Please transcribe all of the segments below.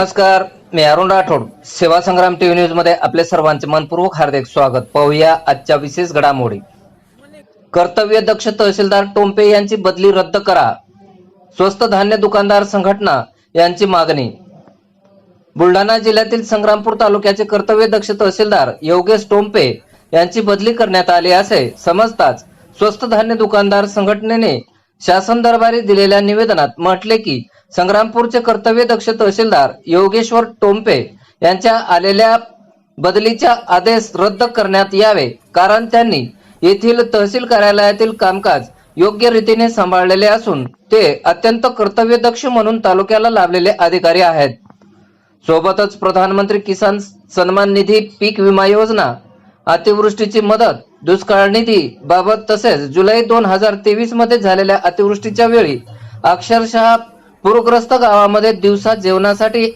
नमस्कार मी अरुण राठोड. सेवा संग्राम टीव्ही न्यूजमध्ये आपले सर्वांचे मनपूर्वक हार्दिक स्वागत. पाहूया आजच्या विशेष घडामोडी. कर्तव्य दक्ष तहसीलदार टोंपे यांची बदली रद्द करा. स्वस्त धान्य दुकानदार संघटना यांची मागणी. बुलढाणा जिल्ह्यातील संग्रामपूर तालुक्याचे कर्तव्य दक्ष तहसीलदार योगेश टोंपे यांची बदली करण्यात आली असे समजताच स्वस्त धान्य दुकानदार संघटनेने शासन दरबारी दिलेल्या निवेदनात म्हटले की संग्रामपूरचे कर्तव्य दक्ष तहसीलदार योगेश्वर टोंपे यांच्या आलेल्या बदलीचा आदेश रद्द करण्यात यावे कारण त्यांनी येथील तहसील कार्यालयातील कामकाज योग्य रीतीने सांभाळलेले असून ते अत्यंत कर्तव्यदक्ष म्हणून तालुक्याला लाभलेले अधिकारी आहेत. सोबतच प्रधानमंत्री किसान सन्मान निधी पीक विमा योजना अतिवृष्टीची मदत दुष्काळ निधी बाबत तसेच जुलै दोन हजार तेवीसमध्ये झालेल्या अतिवृष्टीच्या वेळी अक्षरशः पूरग्रस्त गावामध्ये दिवसा जेवणासाठी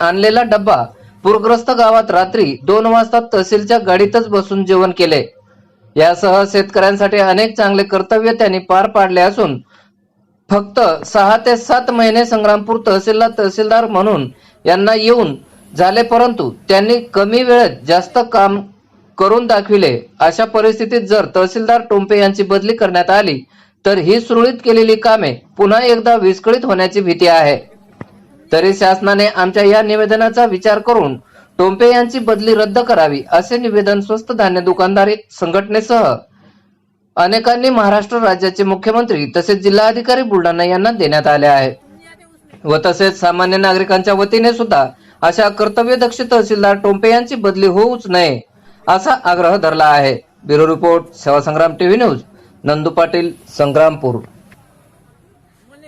आणलेला डब्बा पूरग्रस्त गावात रात्री दोन वाजता तहसीलच्या गाडीतच बसून जेवण केले. यासह शेतकऱ्यांसाठी अनेक चांगले कर्तव्य त्यांनी पार पाडले असून फक्त सहा ते सात महिने संग्रामपूर तहसीलला तहसीलदार म्हणून यांना येऊन झाले परंतु त्यांनी कमी वेळेत जास्त काम करून दाखविले. अशा परिस्थितीत जर तहसीलदार टोंपे यांची बदली करण्यात आली तर ही सुरळीत केलेली कामे पुन्हा एकदा विस्कळीत होण्याची भीती आहे. तरी शासनाने आमच्या या निवेदनाचा विचार करून टोंपे यांची बदली रद्द करावी असे निवेदन स्वस्त धान्य दुकानदार संघटनेसह अनेकांनी महाराष्ट्र राज्याचे मुख्यमंत्री तसेच जिल्हाधिकारी बुलढाणा यांना देण्यात आले आहे. व तसेच सामान्य नागरिकांच्या वतीने सुद्धा अशा कर्तव्यदक्ष तहसीलदार टोंपे यांची बदली होऊच नये. असा आग्रह धरला आहे. Bureau report Sevasangram TV news Nandu Patil Sangrampur.